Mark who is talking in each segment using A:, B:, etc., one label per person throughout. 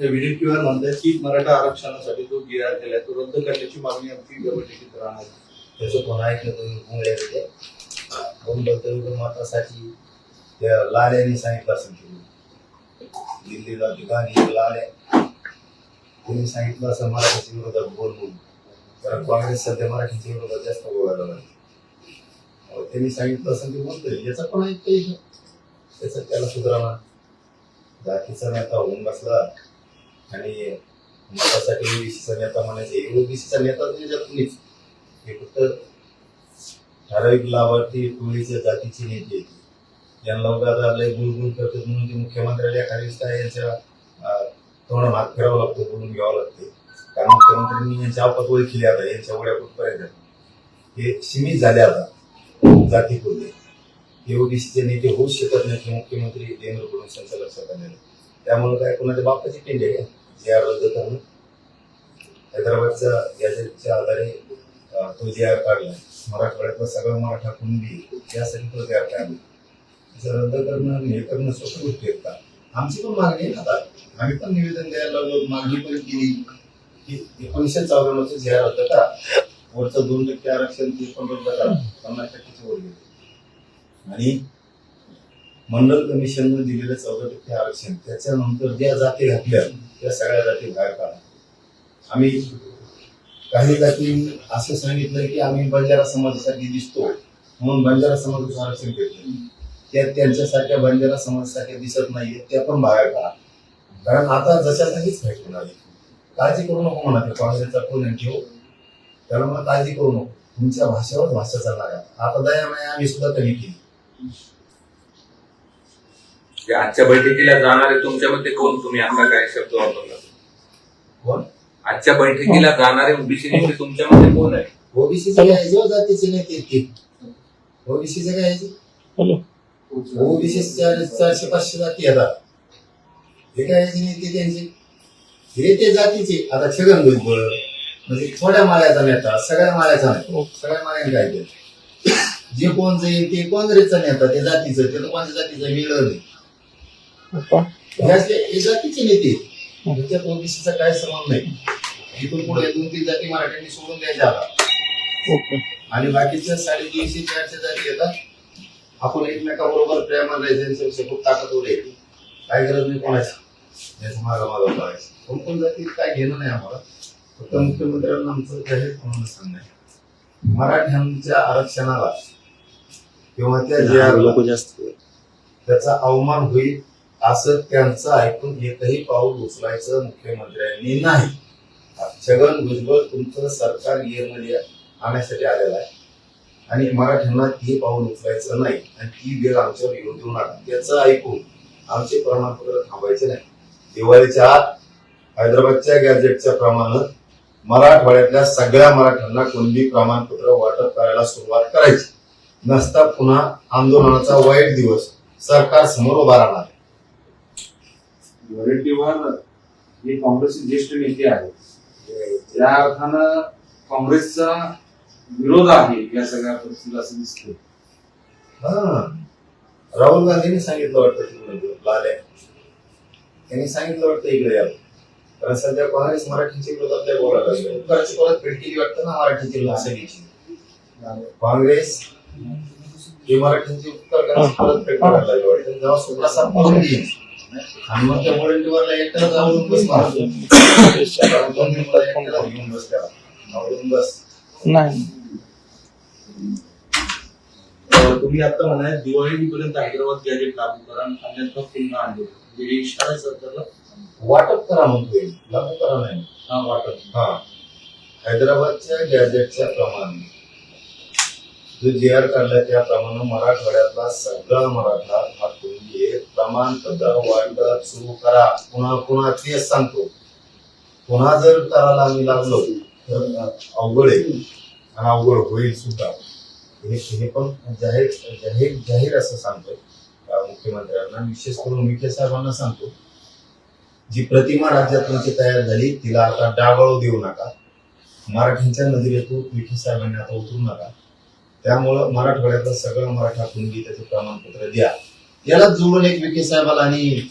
A: विजय म्हणतात की मराठा आरक्षणासाठी जो जी केला तो रद्द करण्याची मागणी आमची या राहणार
B: त्याचं कोण ऐकलं तुम्ही मतासाठी त्या लाल्याने सांगितलं असेल की दिल्लीला ठिकाणी लाल्या. त्यांनी सांगितलं असं मराठीच्या विरोधात बोल म्हणून. कारण काँग्रेस सध्या मराठीच्या विरोधात जास्त बोलायला लागली. त्यांनी सांगितलं असं ते बोलतोय याचा पण ऐकतं येईल त्याचं त्याला सुधारणा. जातीचा नेता होऊन बसला. आणि मतासाठी ओबीसीचा नेता म्हणायचे ओबीसीचा नेता त्याच्यात म्हणजे कुणीच हे फक्त ठराविक लाभार्थी टोळीच्या जातीची नेते आहेत. ज्यांना उगा लय गुणगुण करतात म्हणून ते मुख्यमंत्र्याला एखाद्या काय यांच्या अं, हात फिरावं लागतो बोलून घ्यावं लागते. कारण मुख्यमंत्र्यांनी यांच्या आपत ओळखली आता यांच्या ओढ्या कुठपर्यंत? हे सीमित झाले आता जातीपूर्वी हे ओबीसीचे नेते होऊच शकत नाही मुख्यमंत्री देवेंद्र फडणवीसांच्या लक्षात आलेलं त्यामुळे काय कोणाच्या बापाची टेंडे आहे? जे आर रद्द करणं हैदराबादच्या याच्या आधारे तो जे आर काढला मराठवाड्यातला सगळा मराठा कुणबी यासाठी तो जे आर काढला. त्याचं रद्द करणं हे करणं सोपी गोष्टी आहेत का? आमची पण मागणी आहे ना आता. आम्ही पण निवेदन द्यायला लागलो मागणी पण केली. की एकोणीसशे चौऱ्याण्णवचं जे आर रद्द करा वरचं दोन टक्के आरक्षण ते पण रद्द करा. पन्नास टक्केचे वर गेले आणि मंडल कमिशननं दिलेलं चौदा टक्के आरक्षण त्याच्यानंतर ज्या जाती घातल्या या सगळ्या जाती बाहेर काढा आम्ही काही जाती असं सांगितलं की आम्ही बंजारा समाजासाठी दिसतो म्हणून बंजारा समाजाचं आरक्षण घेतलं त्या त्यांच्यासारख्या बंजारा समाजासाठी दिसत नाहीये त्या पण बाहेर काढा. कारण आता जशा तशीच फाईट काळजी करू नको म्हणा ते काँग्रेसचा कोण आहे ठेव. त्याला मला काळजी करू नको. तुमच्या भाषेवर भाषा चालणार आहे आता दया माया आम्ही सुद्धा कमी केली.
C: जे आजच्या बैठकीला जाणारे तुमच्यामध्ये कोण? तुम्ही आता काय शब्द वापरला?
B: कोण?
C: आजच्या बैठकीला जाणारे ओबीसी नेते तुमच्यामध्ये कोण आहे?
B: ओबीसीचे काय जो जातीचे नेते ते. ओबीसीचे काय ओबीसी चारशे पाचशे जाती येतात हे काय नेते त्यांचे? हे ते जातीचे. आता छगन भुजबळ म्हणजे थोड्या माळ्याचा नेता सगळ्या माळ्याचा नाही. सगळ्या माळ्याने काय केलं? जे कोण जाईल ते काँग्रेसचा नेता ते जातीचं ते तर कोणत्या जातीचं मिळलं नाही. हे असे हे जातीचे नेते त्याच्यात ओबीसीचा काय संबंध नाही. इथून पुढे दोन तीन जाती मराठ्यांनी सोडून द्यायच्या आता. आणि बाकीच्या साडेतीनशे चारशे जाती येतात. आपण एकमेकाबरोबर प्रेमाला राहायचं खूप ताकदवर आहे. काय गरज नाही कोणाची. याचं मागा मागा करायचं कोण कोण जाती काय घेणं नाही आम्हाला. फक्त मुख्यमंत्र्यांना आमचं जाहीर म्हणून सांगणं आहे. मराठ्यांच्या आरक्षणाला किंवा त्या जे त्याचा अवमान होईल असं त्यांचं ऐकून एकही पाऊल उचलायचं मुख्यमंत्र्यांनी नाही. छगन भुजबळ तुमचं सरकार येमध्ये आणण्यासाठी आलेलं आहे. आणि मराठ्यांना ते पाऊल उचलायचं नाही. आणि ती वेळ आमच्यावर येऊन देऊ नका त्याचं ऐकून आमचे प्रमाणपत्र थांबायचे नाही. दिवाळीच्या आत हैदराबादच्या गॅजेटच्या प्रमाणे मराठवाड्यातल्या सगळ्या मराठ्यांना कोणती प्रमाणपत्र वाटप करायला सुरुवात करायची. नसता पुन्हा आंदोलनाचा वाईट दिवस सरकार समोर उभा राहणार.
D: वडेट्टीवार हे काँग्रेसचे ज्येष्ठ नेते आहेत. त्या अर्थानं काँग्रेसचा विरोध आहे या सगळ्या परिस्थितीला असं दिसतं
B: हा. राहुल गांधींनी सांगितलं वाटतं लाल्या. त्यांनी सांगितलं वाटतं इकडे या कारण सध्या काँग्रेस मराठीच्या विरोधात लय बोलायला लागले. उपकाराची परत भेट केली वाटतं ना मराठीची लोकसभेची काँग्रेस हे मराठीची करायची परत भेट करायला लागली वाटतं. जेव्हा पळून गेली आणि मग त्या एकट्याला जाऊन बस मारतो दोन बस. त्याला आवडून बस
E: नाही.
A: अं, तुम्ही आता म्हणाल दिवाळीपर्यंत हैदराबाद गॅजेट लागू करा आणि अन्यथा पुन्हा आंदोलन म्हणजे हे इशारा आहे सरकारला
B: वाटप करा म्हणतोय लागू करा नाही.
A: हा वाटत
B: हा. हैदराबादच्या गॅजेटच्या प्रमाणे. जो जी आर काढला त्याप्रमाणे मराठवाड्यातला सगळा मराठा हा प्रमाणपत्र वाटप सुरू करा. पुन्हा पुन्हा तेच सांगतो. पुन्हा जर करायला आम्ही लागलो तर अवघड आहे. आणि अवघड होईल सुद्धा. हे हे पण जाहीर जाहीर जाहीर असं सांगतोय. मुख्यमंत्र्यांना. विशेष करून विखे साहेबांना सांगतो. जी प्रतिमा राज्यात तुमची तयार झाली तिला आता डागाळू देऊ नका. मराठ्यांच्या नजरेतून विखे साहेबांनी आता उतरू नका. त्यामुळं मराठवाड्यातलं सगळं मराठा कुणबी त्याचं प्रमाणपत्र द्या. याला जोडून एक विखे साहेबाला आणि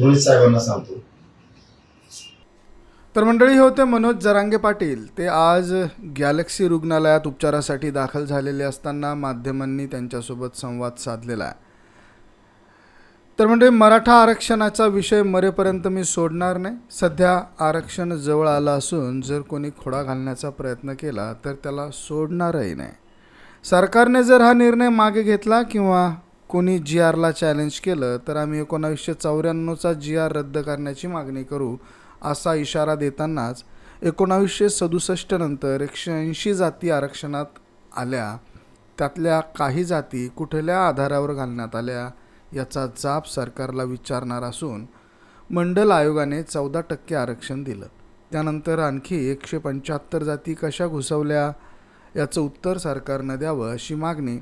B: रोहित साहेबांना सांगतो.
E: तर मंडळी हे होते मनोज जरांगे पाटील. ते आज गॅलेक्सी रुग्णालयात उपचारासाठी दाखल झालेले असताना माध्यमांनी त्यांच्यासोबत संवाद साधलेला आहे. तर म्हणजे मराठा आरक्षणाचा विषय मरेपर्यंत मी सोडणार नाही. सध्या आरक्षण जवळ आलं असून जर कोणी खोडा घालण्याचा प्रयत्न केला तर त्याला सोडणारही नाही. सरकारने जर हा निर्णय मागे घेतला किंवा कोणी जी आरला चॅलेंज केलं तर आम्ही एकोणावीसशे चौऱ्याण्णवचा जी आर रद्द करण्याची मागणी करू असा इशारा देतानाच एकोणावीसशे सदुसष्ट नंतर एकशे ऐंशी जाती आरक्षणात आल्या. त्यातल्या काही जाती कुठल्या आधारावर घालण्यात आल्या याचा जाब सरकारला विचारणार असून मंडल आयोगाने चौदा टक्के आरक्षण दिलं. त्यानंतर आणखी एकशे पंच्याहत्तर जाती कशा घुसवल्या याचं उत्तर सरकारनं द्यावं अशी मागणी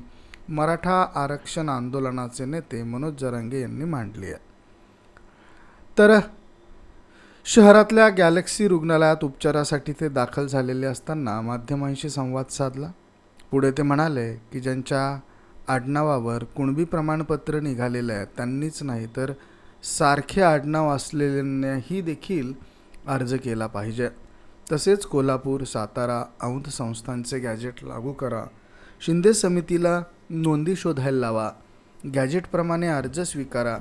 E: मराठा आरक्षण आंदोलनाचे नेते मनोज जरांगे यांनी मांडली आहे. तर शहरातल्या गॅलेक्सी रुग्णालयात उपचारासाठी ते दाखल झालेले असताना माध्यमांशी संवाद साधला. पुढे ते म्हणाले की ज्यांच्या आडनावावर कुणबी प्रमाणपत्र निघालेलं आहे त्यांनीच नाही तर सारखे आडनाव असलेल्यांनीही देखील अर्ज केला पाहिजे. तसेच कोल्हापूर सातारा औंध संस्थांचे गॅजेट लागू करा शिंदे समितीला नोंदी शोधायला लावा. गॅजेटप्रमाणे अर्ज स्वीकारा.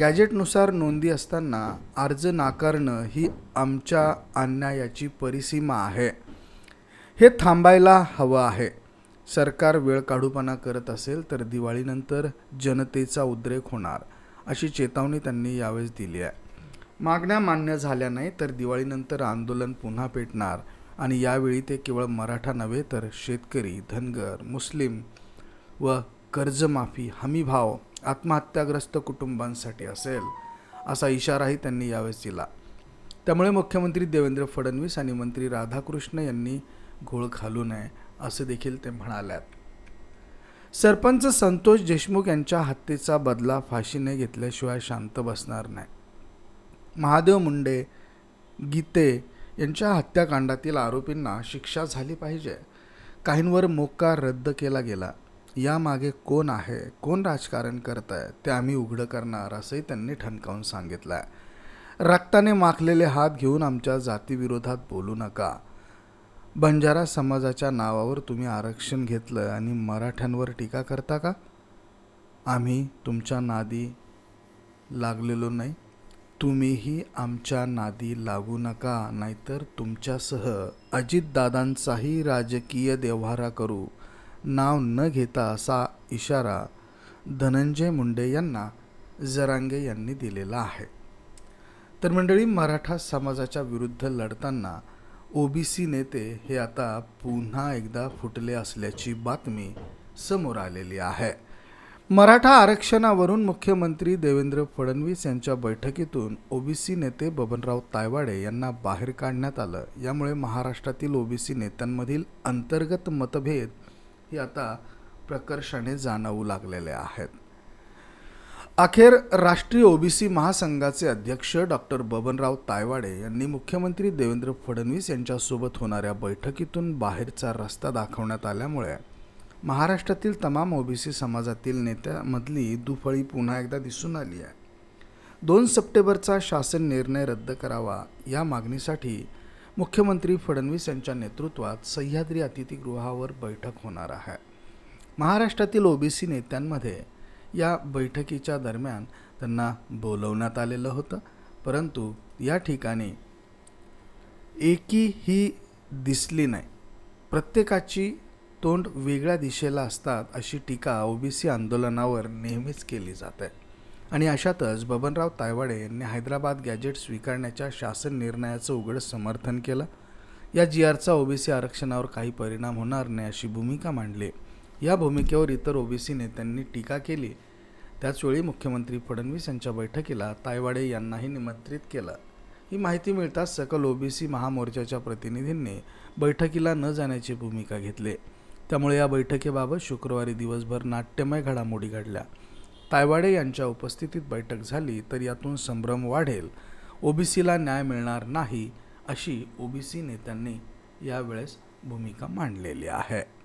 E: गॅजेटनुसार नोंदी असताना अर्ज नाकारणं ही आमच्या अन्यायाची परिसीमा आहे. हे थांबायला हवं आहे. सरकार वेळ काढूपणा करत असेल तर दिवाळीनंतर जनतेचा उद्रेक होणार अशी चेतावणी त्यांनी यावेळेस दिली आहे. मागण्या मान्य झाल्या नाही तर दिवाळीनंतर आंदोलन पुन्हा पेटणार आणि यावेळी ते केवळ मराठा नव्हे तर शेतकरी धनगर मुस्लिम व कर्जमाफी हमीभाव आत्महत्याग्रस्त कुटुंबांसाठी असेल असा इशाराही त्यांनी यावेळेस दिला. त्यामुळे मुख्यमंत्री देवेंद्र फडणवीस आणि मंत्री राधाकृष्ण यांनी घोळ घालू नये असे देखील ते म्हणाल्यात. सरपंच संतोष देशमुख यांच्या हत्येचा बदला फाशीने घेतल्याशिवाय शांत बसणार नाही. महादेव मुंडे गीते यांच्या हत्याकांडातील आरोपींना शिक्षा झाली पाहिजे. काहींवर मोक्का रद्द केला गेला. यामागे कोण आहे कोण राजकारण करत आहे ते आम्ही उघडं करणार असंही त्यांनी ठणकावून सांगितलं आहे रक्ताने माखलेले हात घेऊन आमच्या जातीविरोधात बोलू नका. बंजारा समाजाच्या नावावर तुम्ही आरक्षण घेतलं आणि मराठ्यांवर टीका करता का? आम्ही तुमच्या नादी लागलेलो नाही. तुम्हीही आमच्या नादी लागू नका नाहीतर तुमच्यासह अजितदादांचाही राजकीय देव्हारा करू. नाव न घेता असा इशारा धनंजय मुंडे यांना जरांगे यांनी दिलेला आहे. तर मंडळी मराठा समाजाच्या विरुद्ध लढताना ओबीसी नेते हे आता पुन्हा एकदा फुटले असल्याची बातमी समोर आलेली आहे. मराठा आरक्षणावरून मुख्यमंत्री देवेंद्र फडणवीस यांच्या बैठकीतून ओबीसी नेते बबनराव तायवाडे यांना बाहेर काढण्यात आलं. यामुळे महाराष्ट्रातील ओबीसी नेत्यांमधील अंतर्गत मतभेद हे आता प्रकर्षाने जाणवू लागलेले आहेत. अखेर राष्ट्रीय ओबीसी महासंघाचे अध्यक्ष डॉक्टर बबनराव तायवाडे यांनी मुख्यमंत्री देवेंद्र फडणवीस यांच्यासोबत होणाऱ्या बैठकीतून बाहेरचा रस्ता दाखवण्यात आल्यामुळे महाराष्ट्रातील तमाम ओबीसी समाजातील नेत्यामधली दुफळी पुन्हा एकदा दिसून आली आहे. दोन सप्टेंबरचा शासन निर्णय रद्द करावा या मागणीसाठी मुख्यमंत्री फडणवीस यांच्या नेतृत्वात सह्याद्री अतिथीगृहावर बैठक होणार आहे. महाराष्ट्रातील ओबीसी नेत्यांमध्ये या बैठकीच्या दरम्यान त्यांना बोलवण्यात आलेलं होतं परंतु या ठिकाणी एकी ही दिसली नाही. प्रत्येकाची तोंड वेगळ्या दिशेला असतात अशी टीका ओबीसी आंदोलनावर नेहमीच केली जाते. आणि अशातच बबनराव तायवाडे यांनी हैदराबाद गॅजेट स्वीकारण्याच्या शासन निर्णयाचं उघड समर्थन केलं. या जी आरचा ओबीसी आरक्षणावर काही परिणाम होणार नाही अशी भूमिका मांडली. या भूमिकेवर इतर ओबीसी नेत्यांनी टीका केली. त्याचवेळी मुख्यमंत्री फडणवीस यांच्या बैठकीला तायवाडे यांनाही निमंत्रित केलं. ही माहिती मिळताच सकल ओबीसी महामोर्चाच्या प्रतिनिधींनी बैठकीला न जाण्याची भूमिका घेतली. त्यामुळे या बैठकीबाबत शुक्रवारी दिवसभर नाट्यमय घडामोडी घडल्या. तायवाडे यांच्या उपस्थितीत बैठक झाली तर यातून संभ्रम वाढेल. ओबीसीला न्याय मिळणार नाही अशी ओबीसी नेत्यांनी यावेळेस भूमिका मांडलेली आहे.